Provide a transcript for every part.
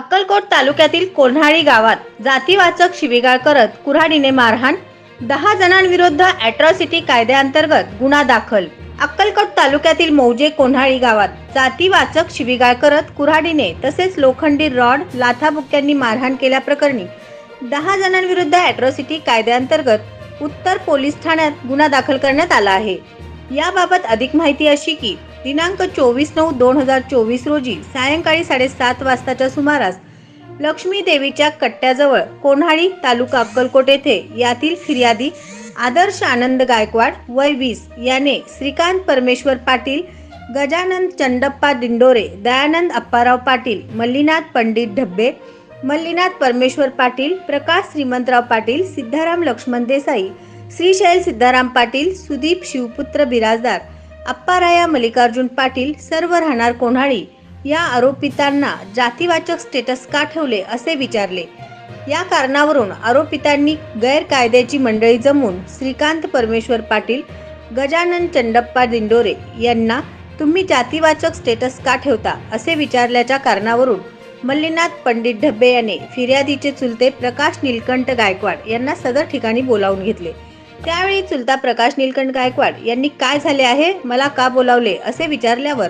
अक्कलकोट तालुक्यातील कोन्हाळी गावात जातीवाचक शिवीगाळ करत कुऱ्हाडीने मारहाण. दहा जणांविरुद्ध अॅट्रॉसिटी कायद्याअंतर्गत गुन्हा दाखल. अक्कलकोट तालुक्यातील मौजे कोन्हाळी गावात जातीवाचक शिवीगाळ करत कुऱ्हाडीने तसेच लोखंडी रॉड लाथाबुक्क्यांनी मारहाण केल्याप्रकरणी दहा जणांविरुद्ध अॅट्रॉसिटी कायद्याअंतर्गत उत्तर पोलीस ठाण्यात गुन्हा दाखल करण्यात आला आहे. याबाबत अधिक माहिती अशी की दिनांक चोवीस नऊ दोन हजार चोवीस रोजी सायंकाळी साडेसात वाजताच्या सुमारास लक्ष्मी देवीच्या कट्ट्याजवळ कोन्हाळी तालुका अक्कलकोट येथे यातील फिर्यादी आदर्श आनंद गायकवाड वय वीस याने श्रीकांत परमेश्वर पाटील गजानंद चंडप्पा दिंडोरे दयानंद अप्पाराव पाटील मल्लीनाथ पंडित ढब्बे मल्लीनाथ परमेश्वर पाटील प्रकाश श्रीमंतराव पाटील सिद्धाराम लक्ष्मण देसाई श्रीशैल सिद्धाराम पाटील सुदीप शिवपुत्र बिराजदार अप्पाराया मल्लिकार्जुन पाटील सर्व राहणार कोन्हाळी या आरोपितांना जातीवाचक स्टेटस का ठेवले असे विचारले. या कारणावरून आरोपितांनी गैरकायद्याची मंडळी जमून श्रीकांत परमेश्वर पाटील गजानन चंडप्पा दिंडोरे यांना तुम्ही जातीवाचक स्टेटस का ठेवता असे विचारल्याच्या कारणावरून मल्लीनाथ पंडित ढब्बे याने फिर्यादीचे चुलते प्रकाश नीलकंठ गायकवाड यांना सदर ठिकाणी बोलावून घेतले. त्यावेळी चुलता प्रकाश नीलकंठ गायकवाड यांनी काय झाले आहे मला का बोलावले असे विचारल्यावर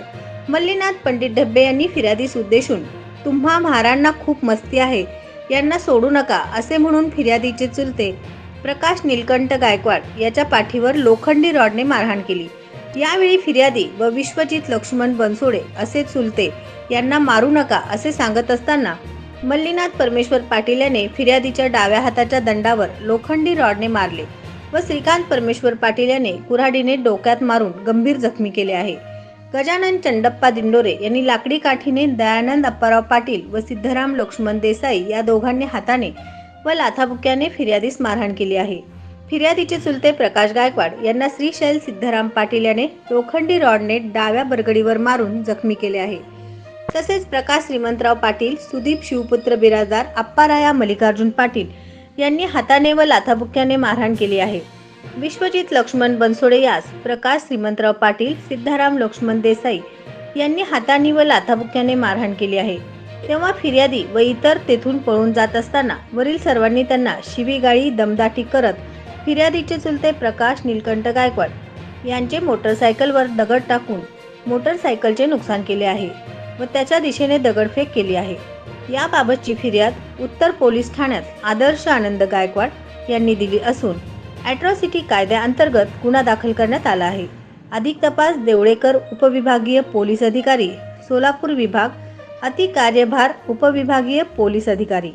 मल्लीनाथ पंडित ढब्बे यांनी फिर्यादीस उद्देशून तुम्हा महारांना खूप मस्ती आहे यांना सोडू नका असे म्हणून फिर्यादीचे चुलते प्रकाश नीलकंठ गायकवाड याच्या पाठीवर लोखंडी रॉडने मारहाण केली. यावेळी फिर्यादी व विश्वजित लक्ष्मण बनसोडे असे चुलते यांना मारू नका असे सांगत असताना मल्लीनाथ परमेश्वर पाटील याने फिर्यादीच्या डाव्या हाताच्या दंडावर लोखंडी रॉडने मारले. व श्रीकांत परमेश्वर पाटील याने कुऱ्हाडीने डोक्यात मारून गंभीर जखमी केले आहे. गजानन चंडप्पा दिंडोरे यांनी लाकडी काठीने दयानंद अप्पाराव पाटील व सिद्धराम लक्ष्मण देसाई या दोघांनी हाताने व लाथाबुक्याने फिर्यादीस मारहाण केली आहे. फिर्यादीचे चुलते प्रकाश गायकवाड यांना श्रीशैल सिद्धराम पाटील याने लोखंडी रॉडने डाव्या बरगडीवर मारून जखमी केले आहे. तसेच प्रकाश श्रीमंतराव पाटील सुदीप शिवपुत्र बिराजदार अप्पाराया मल्लिकार्जुन पाटील यांनी हाताने व लाथाबुक्याने मारहाण केली आहे. विश्वजित लक्ष्मण बनसोडे यास प्रकाश श्रीमंतराव पाटील सिद्धाराम लक्ष्मण देसाई यांनी हाताने व लाथाबुक्याने मारहाण केली आहे. तेव्हा फिर्यादी व इतर तेथून पळून जात असताना वरील सर्वांनी त्यांना शिवीगाळी दमदाटी करत फिर्यादीचे चुलते प्रकाश नीलकंठ गायकवाड यांचे मोटरसायकलवर दगड टाकून मोटरसायकलचे नुकसान केले आहे व त्याच्या दिशेने दगडफेक केली आहे. याबाबतची फिर्याद उत्तर पोलीस ठाण्यात आदर्श आनंद गायकवाड यांनी दिली असून ॲट्रॉसिटी कायद्याअंतर्गत गुन्हा दाखल करण्यात आला आहे. अधिक तपास देवळेकर उपविभागीय पोलीस अधिकारी सोलापूर विभाग अति कार्यभार उपविभागीय पोलीस अधिकारी.